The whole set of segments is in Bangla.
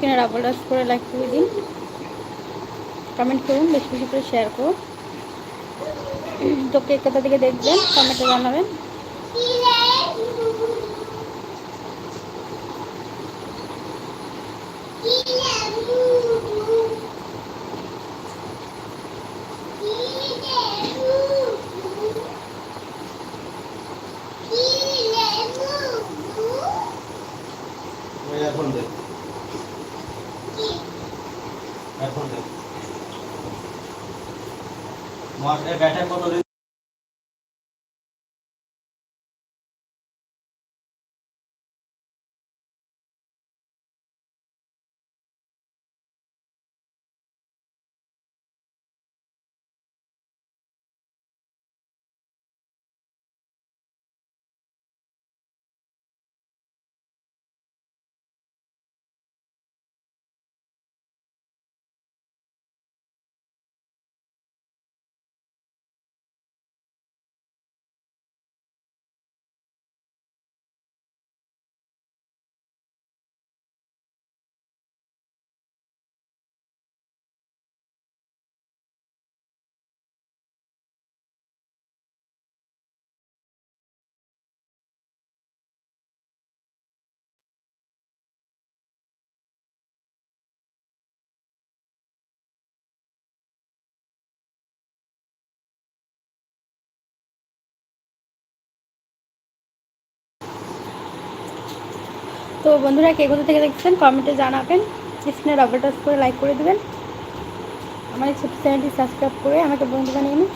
স্ক্রিনে ডাবল টাচ করে লাইক করে দিন। কমেন্ট করুন, বেশি বেশি করে শেয়ার করুন। তো কে কোথা থেকে দেখবেন? কমেন্টে জানাবেন। ওই ব্যাটার কত তো বন্ধুরা কে কোথা থেকে দেখছেন কমেন্টে জানাবেন। স্ক্রিনে ডাবল টাস করে লাইক করে দেবেন। আমার এই ছোট চ্যানেলটি সাবস্ক্রাইব করে আমাকে বন্ধু বানিয়ে নিন।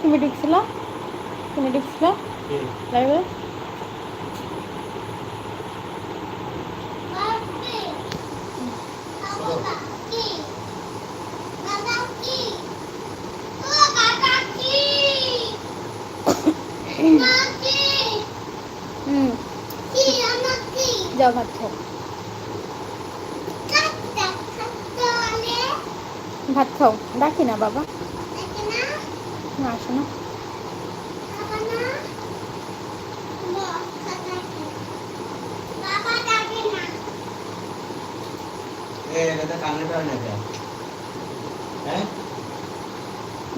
তুমি ঢুকছিল? তুমি ঢুকছিল? লাইভে হুম যাও ভাত খাও ভাত খাও। ডাকি না বাবা। না আসো না হ্যাঁ?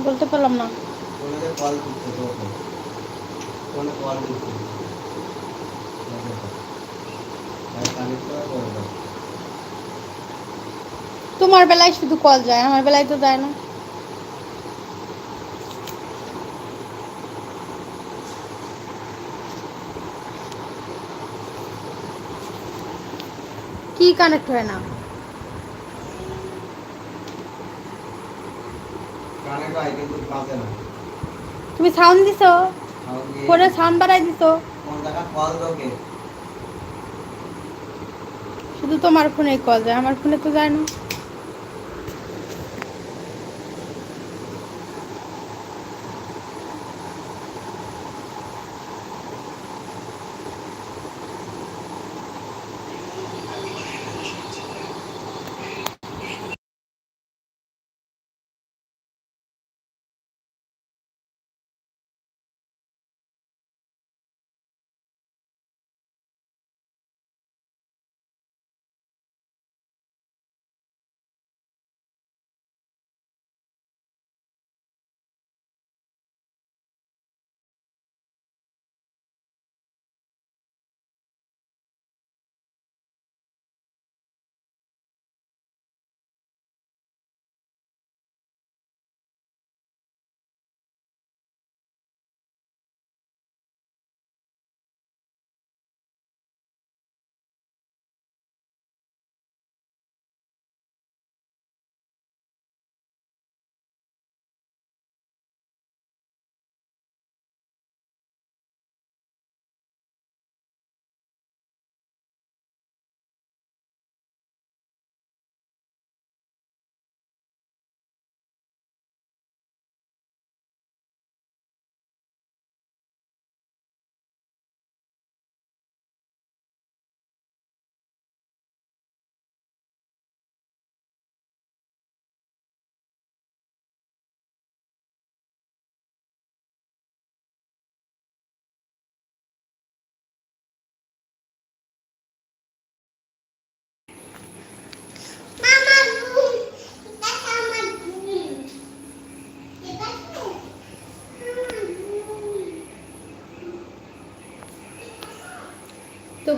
বলতে পারলাম না। কল করতে কল করতে কানেক্ট করা করে দাও তোমার বেলায় শুধু কল যায় আমার বেলায় তো যায় না। কি কানেক্ট হয় না? তুমি সাউন্ড দিছো? ফোনে সাউন্ড বাড়াই দিছো? শুধু তোমার ফোনে কল যায় আমার ফোনে তো যায় না।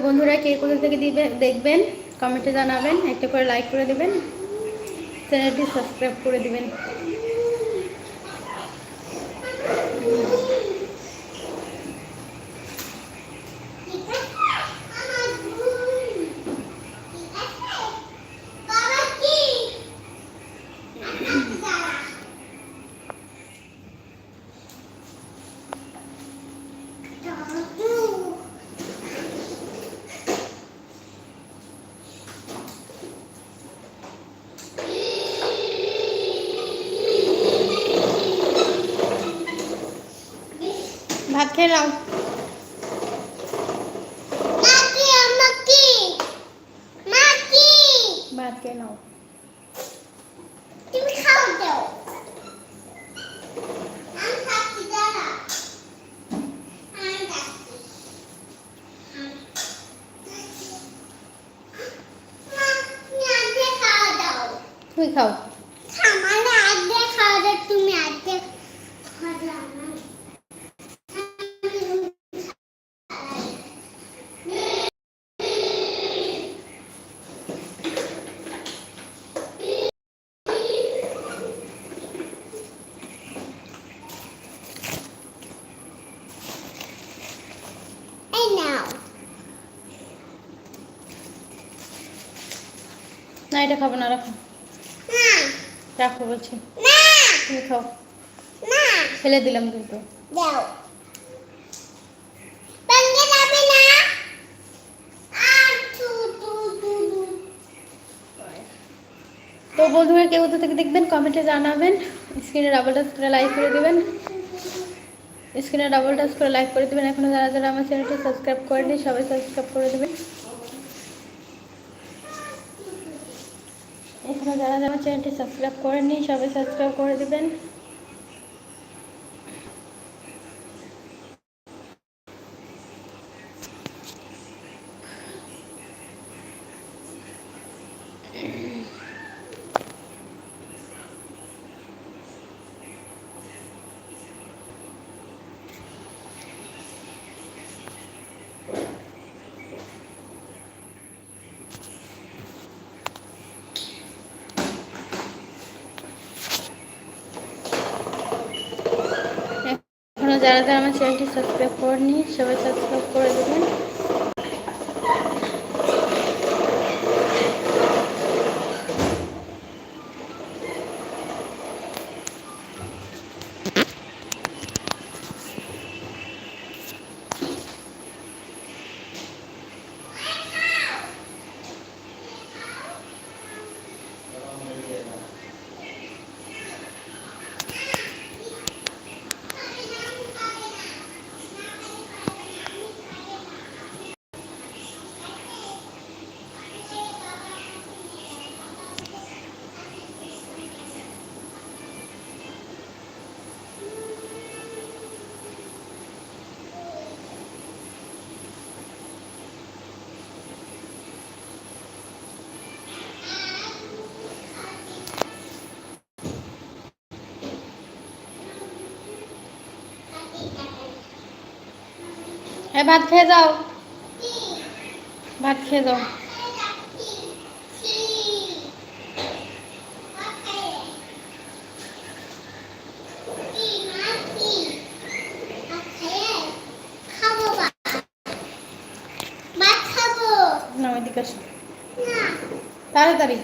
বন্ধুরা কে কোথা থেকে দিবে, দেখবেন কমেন্টে জানাবেন, একটা করে লাইক করে দেবেন চ্যানেলটি সাবস্ক্রাইব করে দিবেন ভাত খেয়ে নাও ভাত খেয়ে নাও। তুমি খাও দাও। তুমি খাও আমার আগে খাওয়া দাও তুমি আগে খাওয়া দাও না। এই নাও না খাব না, রাখো। রাখো বলছি। তুমি খাও। ফেলে দিলাম কিন্তু তো বন্ধুরা, কেউ কোথা থেকে দেখবেন কমেন্টে জানাবেন। স্ক্রিনে ডাবল টাচ করে লাইক করে দেবেন। স্ক্রিনে ডাবল টাচ করে লাইক করে দেবেন। এখনও যারা যারা আমার চ্যানেলটি সাবস্ক্রাইব করেনি সবাই সাবস্ক্রাইব করে দেবেন এখনও যারা যারা আমার চ্যানেলটি সাবস্ক্রাইব করেননি সবাই সাবস্ক্রাইব করে দেবেন। যারা যারা আমার চ্যানেলটি সাবস্ক্রাইব করেনি সবাই সাবস্ক্রাইব করে দেবেন। হ্যাঁ ভাত খেয়ে যাও। ভাত খেয়ে যাও। তাড়াতাড়ি।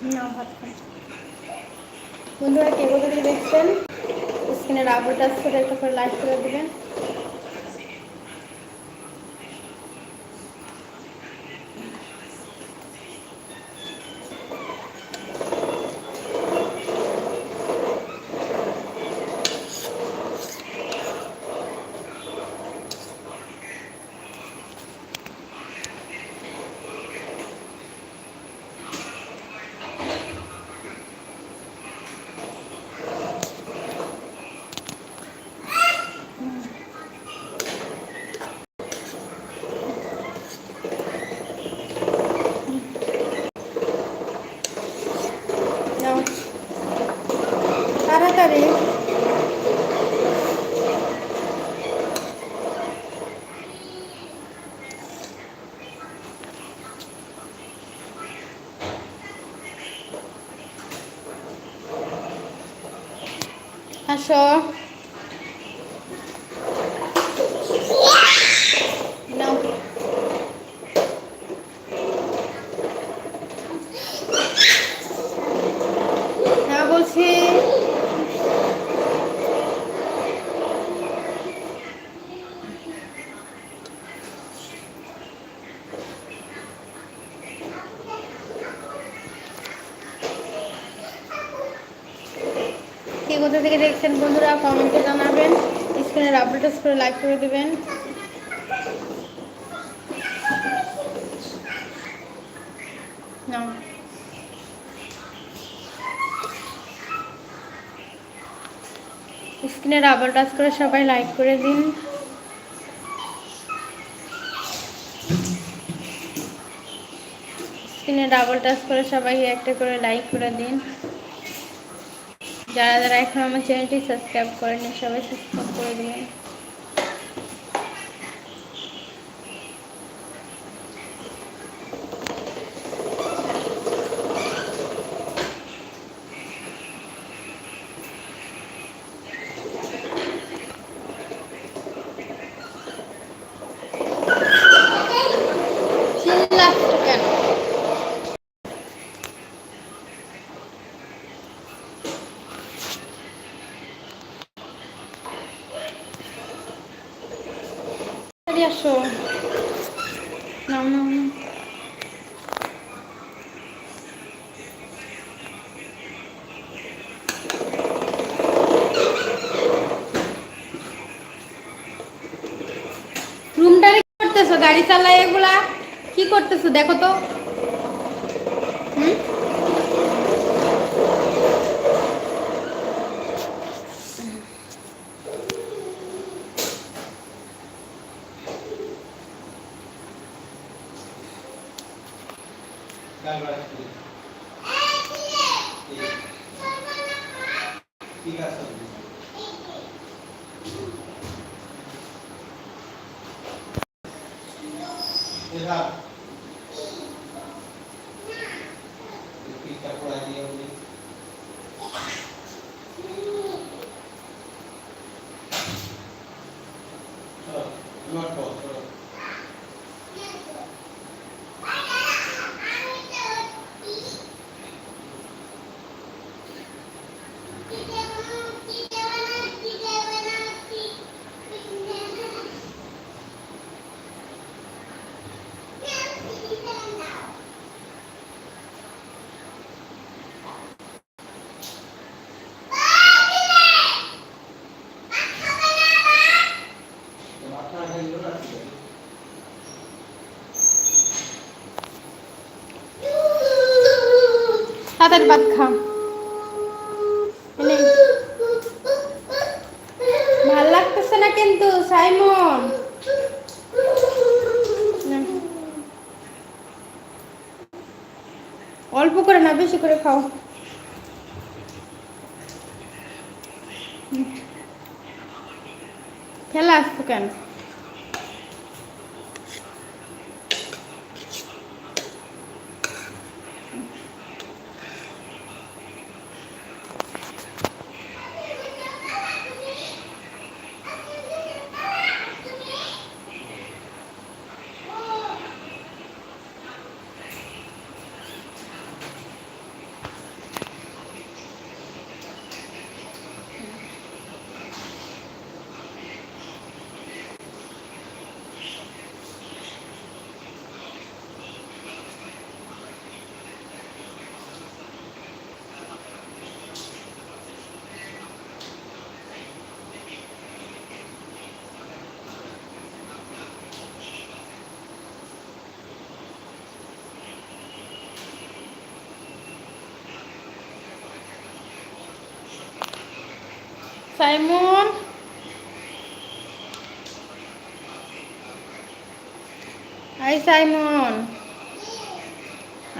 না। বন্ধুরা কে কোথা দেখছেন স্ক্রিনের আবরটা করে একটা করে লাইক করে দেবেন নাও তাড়াতাড়ি আসো নাও না বলছি কে কোথা থেকে দেখছেন বন্ধুরা কমেন্টে জানাবেন। স্ক্রিনের আপডেট করে লাইক করে দেবেন। স্ক্রিনে রাবার টাচ করে সবাই লাইক করে দিন। স্ক্রিনে ডাবল টাচ করে সবাই একটা করে লাইক করে দিন। যারা যারা এখন আমার চ্যানেলটি সাবস্ক্রাইব করেনি সবাই সাবস্ক্রাইব করে দিবেন চিল্লাচ্ছ কেন তাড়াতাড়ি আসো নাও নাও নাও। রুমটারে কি করতেছো গাড়ি চালাই এগুলা কি করতেছো? দেখো তো। ficar por ali, eu তাড়াতাড়ি ভাত খাও এনে। ভালো লাগতেছে না কিন্তু সাইমন না। অল্প করে না বেশি করে খাও হুম। ফেলা আসতো কেন সাইমন। I Simon.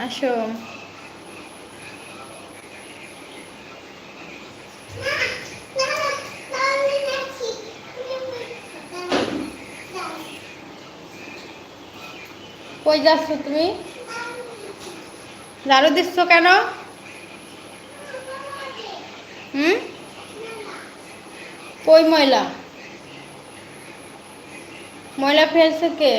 আসো। কই যাচ্ছ তুমি? ঝাড়ু দিচ্ছ কেন? হুম? কই ময়লা? ময়লা ফেলছে কে।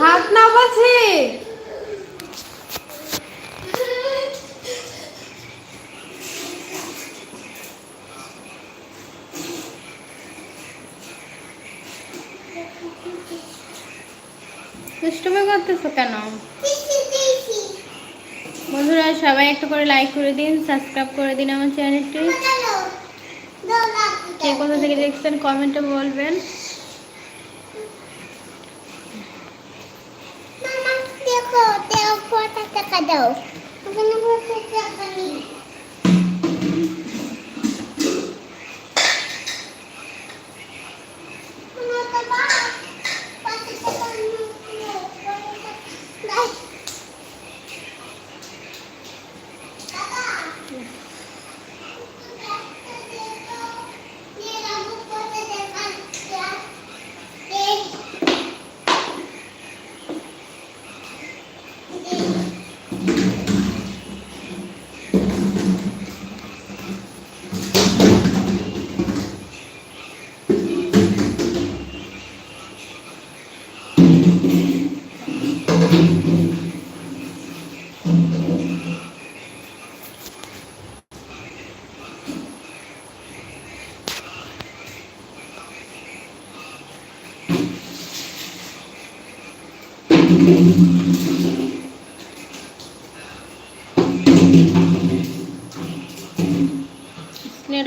ভাত না বলছি দুষ্টুমি করতেছো কেন দিছি দিছি বন্ধুরা সবাই একটা করে লাইক করে দিন সাবস্ক্রাইব করে দিন আমার চ্যানেলটি কে কোথা থেকে দেখছেন কমেন্টে বলবেন। দেখো দেখো টাকা দাও।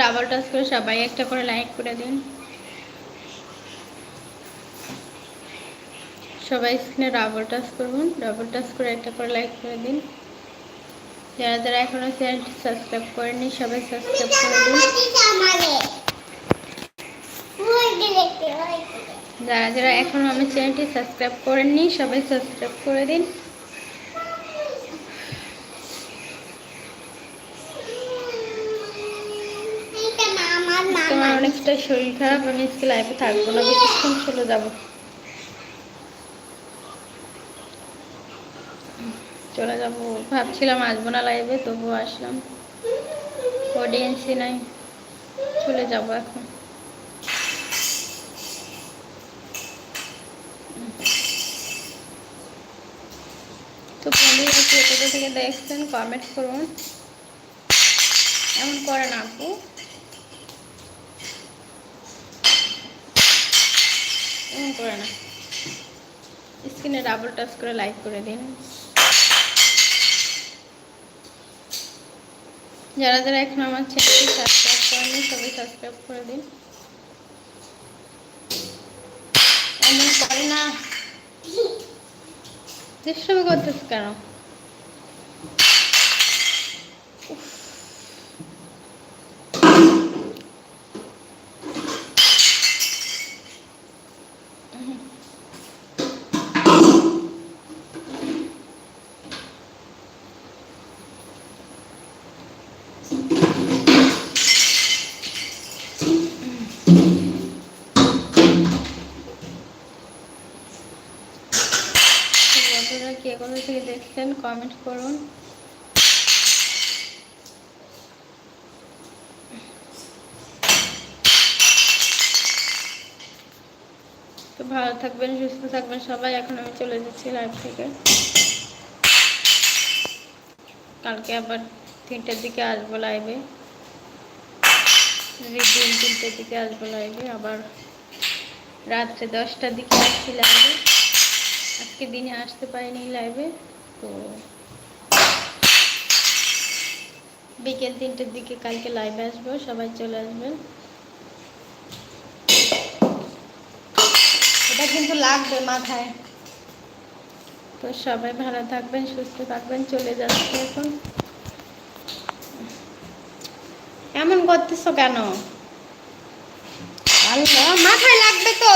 ডাবল টাচ করে সবাই একটা করে লাইক করে দিন। সবাই স্ক্রিনে ডাবল টাচ করুন। ডাবল টাচ করে একটা করে লাইক করে দিন। যারা যারা এখনও চ্যানেলটি সাবস্ক্রাইব করেননি, সবাই সাবস্ক্রাইব করে দিন। যারা যারা এখনও আমার চ্যানেলটি সাবস্ক্রাইব করেননি, সবাই সাবস্ক্রাইব করে দিন। তোমার অনেকটা শরীর খারাপ, আমি আজকে লাইফে থাকব না, বেশিক্ষণ চলে যাব। চলে যাব। ভাবছিলাম আসব না লাইভে তবুও আসলাম। অডিয়েন্সই নাই। চলে যাব এখন। তো বন্ধুরা কোথা থেকে দেখছেন কমেন্ট করুন। এমন করে না আপু। এমন করে না। স্ক্রিনে ডাবল টাচ করে লাইক করে দিন। যারা যারা এখন আমার চ্যানেলটি সাবস্ক্রাইব করেনি সবাই সাবস্ক্রাইব করে দিন। এমন করে না। চেষ্টা করতেছ কেন? কমেন্ট করুন। তো ভালো থাকবেন, সুস্থ থাকবেন সবাই। এখন আমি চলে যাচ্ছি লাইভ থেকে। কালকে আবার তিনটের দিকে আসব লাইভে দিন তিনটের দিকে আসব লাইভে আবার রাত্রে দশটার দিকে আসছি লাইভে আজকে দিনে আসতে পারিনি লাইভে তো বিকেল তিনটের দিকে কালকে লাইভে আসব, সবাই চলে আসবেন। এটা কিন্তু লাগবে মাথায়। তো সবাই ভালো থাকবেন, সুস্থ থাকবেন, চলে যাচ্ছে এখন। এমন করতেছো কেন? মাথায় লাগবে তো।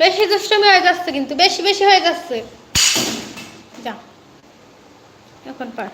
বেশি দুষ্টমি হয়ে যাচ্ছে কিন্তু বেশি বেশি হয়ে যাচ্ছে। যা। এখন পার।